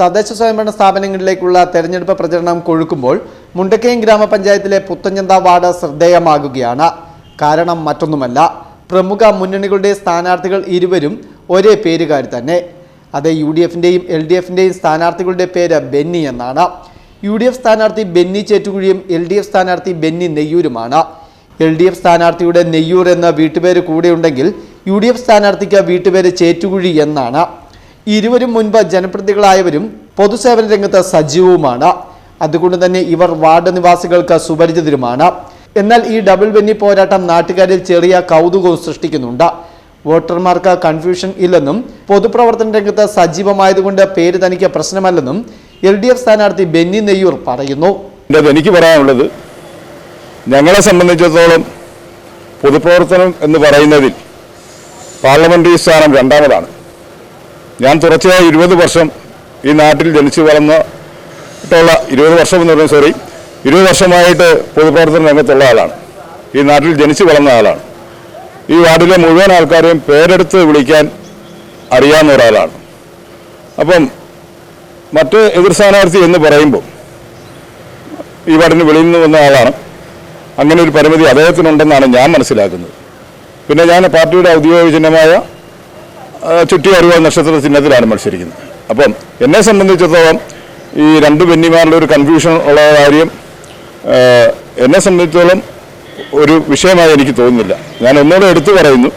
തദ്ദേശ സ്വയംഭരണ സ്ഥാപനങ്ങളിലേക്കുള്ള തെരഞ്ഞെടുപ്പ് പ്രചരണം കൊഴുക്കുമ്പോൾ മുണ്ടക്കയം ഗ്രാമപഞ്ചായത്തിലെ പുത്തഞ്ചന്ത വാർഡ് ശ്രദ്ധേയമാകുകയാണ്. കാരണം മറ്റൊന്നുമല്ല പ്രമുഖ മുന്നണികളുടെ സ്ഥാനാർത്ഥികൾ ഇരുവരും ഒരേ പേരുകാർ തന്നെ. അത് യു ഡി എഫിന്റെയും എൽ ഡി എഫിന്റെയും സ്ഥാനാർത്ഥികളുടെ പേര് ബെന്നി എന്നാണ്. യു ഡി എഫ് സ്ഥാനാർത്ഥി ബെന്നി ചേറ്റുകുഴിയും എൽ ഡി എഫ് സ്ഥാനാർത്ഥി ബെന്നി നെയ്യൂരുമാണ്. എൽ ഡി എഫ് സ്ഥാനാർത്ഥിയുടെ നെയ്യൂർ എന്ന വീട്ടുപേര് കൂടെയുണ്ടെങ്കിൽ യു ഡി എഫ് സ്ഥാനാർത്ഥിക്ക് വീട്ടുപേര് ചേറ്റുകുഴി എന്നാണ്. ഇരുവരും മുൻപ് ജനപ്രതികളായവരും പൊതുസേവന രംഗത്ത് സജീവവുമാണ്. അതുകൊണ്ട് തന്നെ ഇവർ വാർഡ് നിവാസികൾക്ക് സുപരിചിതരുമാണ്. എന്നാൽ ഈ ഡബിൾ വെന്നി പോരാട്ടം നാട്ടുകാരിൽ ചെറിയ കൗതുകവും സൃഷ്ടിക്കുന്നുണ്ട്. വോട്ടർമാർക്ക് കൺഫ്യൂഷൻ ഇല്ലെന്നും പൊതുപ്രവർത്തന രംഗത്ത് സജീവമായതുകൊണ്ട് പേര് തനിക്ക് പ്രശ്നമല്ലെന്നും എൽ ഡി എഫ് സ്ഥാനാർത്ഥി ബെന്നി നെയ്യൂർ പറയുന്നു. എനിക്ക് പറയാനുള്ളത് ഞങ്ങളെ സംബന്ധിച്ചിടത്തോളം പൊതുപ്രവർത്തനം എന്ന് പറയുന്നതിൽ പാർലമെന്ററി സ്ഥാനം രണ്ടാമതാണ്. ഞാൻ തുടർച്ചയായ ഇരുപത് വർഷം ഈ നാട്ടിൽ ജനിച്ചു വളർന്നിട്ടുള്ള ഇരുപത് വർഷം എന്ന് പറയുന്നത് സോറി ഇരുപത് വർഷമായിട്ട് പൊതുപ്രവർത്തന രംഗത്തുള്ള ആളാണ്. ഈ നാട്ടിൽ ജനിച്ചു വളർന്ന ആളാണ്. ഈ വാർഡിലെ മുഴുവൻ ആൾക്കാരെയും പേരെടുത്ത് വിളിക്കാൻ അറിയാവുന്ന ഒരാളാണ്. അപ്പം മറ്റ് എതിർ സ്ഥാനാർത്ഥി എന്ന് പറയുമ്പോൾ ഈ വാർഡിന് വെളിയിൽ നിന്ന് വന്ന ആളാണ്. അങ്ങനെ ഒരു പരിമിതി അദ്ദേഹത്തിനുണ്ടെന്നാണ് ഞാൻ മനസ്സിലാക്കുന്നത്. പിന്നെ ഞാൻ പാർട്ടിയുടെ ഔദ്യോഗിക ചിഹ്നമായ ചുറ്റി അറിവ നക്ഷത്ര ചിഹ്നത്തിലാണ് മത്സരിക്കുന്നത്. അപ്പം എന്നെ സംബന്ധിച്ചിടത്തോളം ഈ രണ്ട് ബെന്നിമാരുടെ ഒരു കൺഫ്യൂഷൻ ഉള്ള കാര്യം എന്നെ സംബന്ധിച്ചിടത്തോളം ഒരു വിഷയമായി എനിക്ക് തോന്നുന്നില്ല. ഞാൻ ഒന്നുകൂടെ എടുത്തു പറയുന്നു.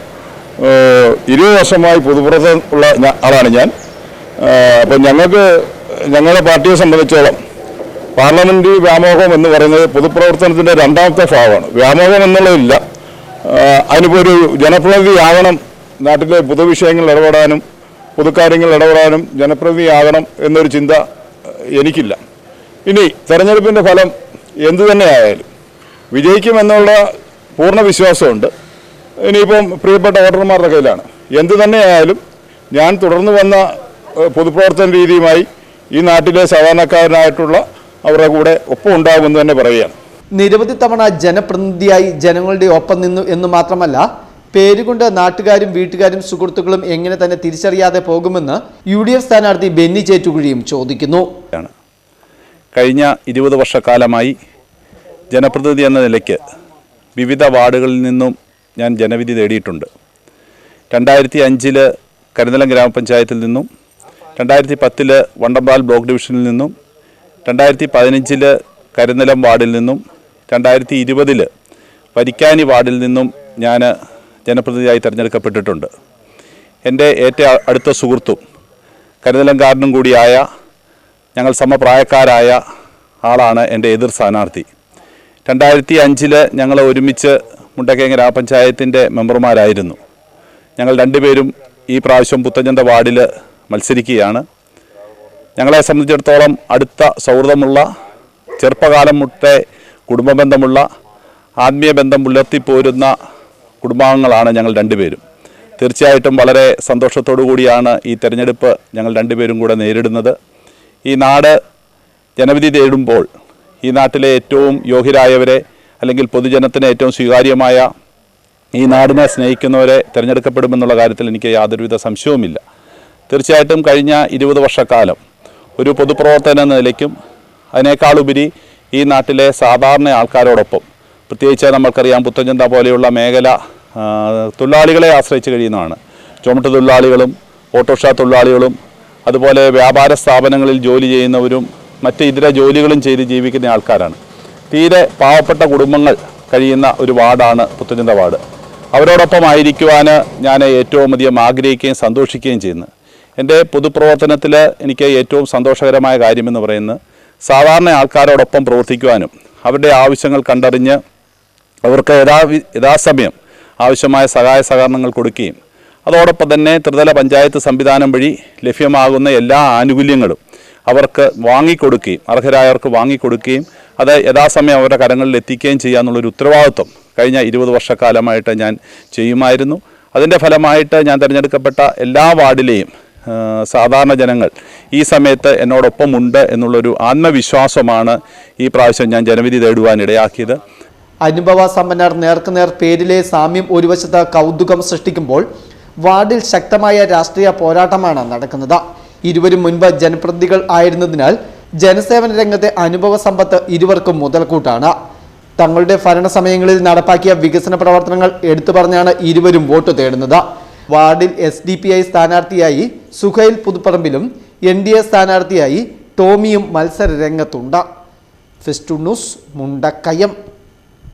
ഇരുപത് വർഷമായി പൊതുപ്രവർത്തനം ഉള്ള ആളാണ് ഞാൻ. അപ്പം ഞങ്ങൾക്ക് ഞങ്ങളുടെ പാർട്ടിയെ സംബന്ധിച്ചോളം പാർലമെന്റ് വ്യാമോഹം എന്ന് പറയുന്നത് പൊതുപ്രവർത്തനത്തിന്റെ രണ്ടാമത്തെ ഭാഗമാണ്. വ്യാമോഹം എന്നുള്ളതില്ല. അതിനിപ്പോൾ ഒരു ജനപ്രതിനിധിയാകണം നാട്ടിലെ പൊതുവിഷയങ്ങളിൽ ഇടപെടാനും പൊതുക്കാര്യങ്ങളിൽ ഇടപെടാനും ജനപ്രതിനിധിയാകണം എന്നൊരു ചിന്ത എനിക്കില്ല. ഇനി തെരഞ്ഞെടുപ്പിന്റെ ഫലം എന്തു തന്നെ ആയാലും വിജയിക്കുമെന്നുള്ള പൂർണ വിശ്വാസമുണ്ട്. ഇനിയിപ്പം പ്രിയപ്പെട്ട വോട്ടർമാരുടെ കയ്യിലാണ്. എന്തു തന്നെ ആയാലും ഞാൻ തുടർന്നു വന്ന പൊതുപ്രവർത്തന രീതിയുമായി ഈ നാട്ടിലെ സാധാരണക്കാരനായിട്ടുള്ള അവരുടെ കൂടെ ഒപ്പം ഉണ്ടാകുമെന്ന് തന്നെ പറയുകയാണ്. നിരവധി തവണ ജനപ്രതിനിധിയായി ജനങ്ങളുടെ ഒപ്പം നിന്നു എന്ന് മാത്രമല്ല പേരുകൊണ്ട് നാട്ടുകാരും വീട്ടുകാരും സുഹൃത്തുക്കളും എങ്ങനെ തന്നെ തിരിച്ചറിയാതെ പോകുമെന്ന് യു ഡി എഫ് സ്ഥാനാർത്ഥി ബെന്നി ചേറ്റുകുഴിയും ചോദിക്കുന്നു. കഴിഞ്ഞ ഇരുപത് വർഷക്കാലമായി ജനപ്രതിനിധി എന്ന നിലയ്ക്ക് വിവിധ വാർഡുകളിൽ നിന്നും ഞാൻ ജനവിധി നേടിയിട്ടുണ്ട് രണ്ടായിരത്തി അഞ്ചിൽ കരുതലം ഗ്രാമപഞ്ചായത്തിൽ നിന്നും രണ്ടായിരത്തി പത്തിൽ വണ്ടമ്പാൽ ബ്ലോക്ക് ഡിവിഷനിൽ നിന്നും രണ്ടായിരത്തി പതിനഞ്ചിൽ കരുതലം വാർഡിൽ നിന്നും രണ്ടായിരത്തി ഇരുപതിൽ വരിക്കാനി വാർഡിൽ നിന്നും ഞാൻ ജനപ്രതിനിധിയായി തിരഞ്ഞെടുക്കപ്പെട്ടിട്ടുണ്ട്. എന്റെ ഏറ്റവും അടുത്ത സുഹൃത്തും കരുതലങ്കാരനും കൂടിയായ ഞങ്ങൾ സമപ്രായക്കാരായ ആളാണ് എന്റെ എതിർ സ്ഥാനാർത്ഥി. രണ്ടായിരത്തി അഞ്ചിൽ ഞങ്ങൾ ഒരുമിച്ച് മുണ്ടക്കയം ഗ്രാമപഞ്ചായത്തിന്റെ മെമ്പർമാരായിരുന്നു. ഞങ്ങൾ രണ്ടുപേരും ഈ പ്രാവശ്യം പുത്തഞ്ചന്ത വാർഡിൽ മത്സരിക്കുകയാണ്. ഞങ്ങളെ സംബന്ധിച്ചിടത്തോളം അടുത്ത സൗഹൃദമുള്ള ചെറുപ്പകാലം മുട്ടേ കുടുംബ ബന്ധമുള്ള ആത്മീയ ബന്ധം പുലർത്തിപ്പോരുന്ന കുടുംബാംഗങ്ങളാണ് ഞങ്ങൾ രണ്ടുപേരും. തീർച്ചയായിട്ടും വളരെ സന്തോഷത്തോടു കൂടിയാണ് ഈ തെരഞ്ഞെടുപ്പ് ഞങ്ങൾ രണ്ടുപേരും കൂടെ നേരിടുന്നത്. ഈ നാട് ജനവിധി തേടുമ്പോൾ ഈ നാട്ടിലെ ഏറ്റവും യോഗ്യരായവരെ അല്ലെങ്കിൽ പൊതുജനത്തിന് ഏറ്റവും സ്വീകാര്യമായ ഈ നാടിനെ സ്നേഹിക്കുന്നവരെ തിരഞ്ഞെടുക്കപ്പെടുമെന്നുള്ള കാര്യത്തിൽ എനിക്ക് യാതൊരുവിധ സംശയവുമില്ല. തീർച്ചയായിട്ടും കഴിഞ്ഞ ഇരുപത് വർഷക്കാലം ഒരു പൊതുപ്രവർത്തന എന്ന നിലയ്ക്കും അതിനേക്കാളുപരി ഈ നാട്ടിലെ സാധാരണ ആൾക്കാരോടൊപ്പം പ്രത്യേകിച്ച് നമുക്കറിയാം പുത്തഞ്ചന്ത പോലെയുള്ള മേഖല തൊഴിലാളികളെ ആശ്രയിച്ച് കഴിയുന്നതാണ്. ചുമട്ട് തൊഴിലാളികളും ഓട്ടോറിക്ഷ തൊഴിലാളികളും അതുപോലെ വ്യാപാര സ്ഥാപനങ്ങളിൽ ജോലി ചെയ്യുന്നവരും മറ്റ് ഇതര ജോലികളും ചെയ്ത് ജീവിക്കുന്ന ആൾക്കാരാണ്. തീരെ പാവപ്പെട്ട കുടുംബങ്ങൾ കഴിയുന്ന ഒരു വാർഡാണ് പുത്തഞ്ചന്ത വാർഡ്. അവരോടൊപ്പം ആയിരിക്കുവാൻ ഞാൻ ഏറ്റവും അധികം ആഗ്രഹിക്കുകയും സന്തോഷിക്കുകയും ചെയ്യുന്നു. എന്റെ പൊതുപ്രവർത്തനത്തിൽ എനിക്ക് ഏറ്റവും സന്തോഷകരമായ കാര്യമെന്ന് പറയുന്നത് സാധാരണ ആൾക്കാരോടൊപ്പം പ്രവർത്തിക്കുവാനും അവരുടെ ആവശ്യങ്ങൾ കണ്ടറിഞ്ഞ് അവർക്ക് യഥാ യഥാസമയം ആവശ്യമായ സഹായ സഹകരണങ്ങൾ കൊടുക്കുകയും അതോടൊപ്പം തന്നെ ത്രിതല പഞ്ചായത്ത് സംവിധാനം വഴി ലഭ്യമാകുന്ന എല്ലാ ആനുകൂല്യങ്ങളും അവർക്ക് വാങ്ങിക്കൊടുക്കുകയും അർഹരായവർക്ക് വാങ്ങിക്കൊടുക്കുകയും അത് യഥാസമയം അവരുടെ കരങ്ങളിൽ എത്തിക്കുകയും ചെയ്യുക എന്നുള്ളൊരു ഉത്തരവാദിത്വം കഴിഞ്ഞ ഇരുപത് വർഷക്കാലമായിട്ട് ഞാൻ ചെയ്യുമായിരുന്നു. അതിന്റെ ഫലമായിട്ട് ഞാൻ തിരഞ്ഞെടുക്കപ്പെട്ട എല്ലാ വാർഡിലെയും സാധാരണ ജനങ്ങൾ ഈ സമയത്ത് എന്നോടൊപ്പമുണ്ട് എന്നുള്ളൊരു ആത്മവിശ്വാസമാണ് ഈ പ്രാവശ്യം ഞാൻ ജനവിധി തേടുവാൻ ഇടയാക്കിയത് അനുഭവ സമ്പന്നർ നേർക്കുനേർ പേരിലെ സാമ്യം ഒരു വശത്ത് കൗതുകം സൃഷ്ടിക്കുമ്പോൾ വാർഡിൽ ശക്തമായ രാഷ്ട്രീയ പോരാട്ടമാണ് നടക്കുന്നത്. ഇരുവരും മുൻപ് ജനപ്രതിനിധികൾ ആയിരുന്നതിനാൽ ജനസേവന രംഗത്തെ അനുഭവ സമ്പത്ത് ഇരുവർക്കും മുതൽക്കൂട്ടാണ്. തങ്ങളുടെ ഭരണസമയങ്ങളിൽ നടപ്പാക്കിയ വികസന പ്രവർത്തനങ്ങൾ എടുത്തു പറഞ്ഞാണ് ഇരുവരും വോട്ട് തേടുന്നത്. വാർഡിൽ എസ് ഡി പി ഐ സ്ഥാനാർത്ഥിയായി സുഹൈൽ പുതുപ്പറമ്പിലും എൻ ഡി എ സ്ഥാനാർത്ഥിയായി ടോമിയും മത്സര രംഗത്തുണ്ട്. ഫെസ്റ്റു ന്യൂസ് മുണ്ടക്കയം.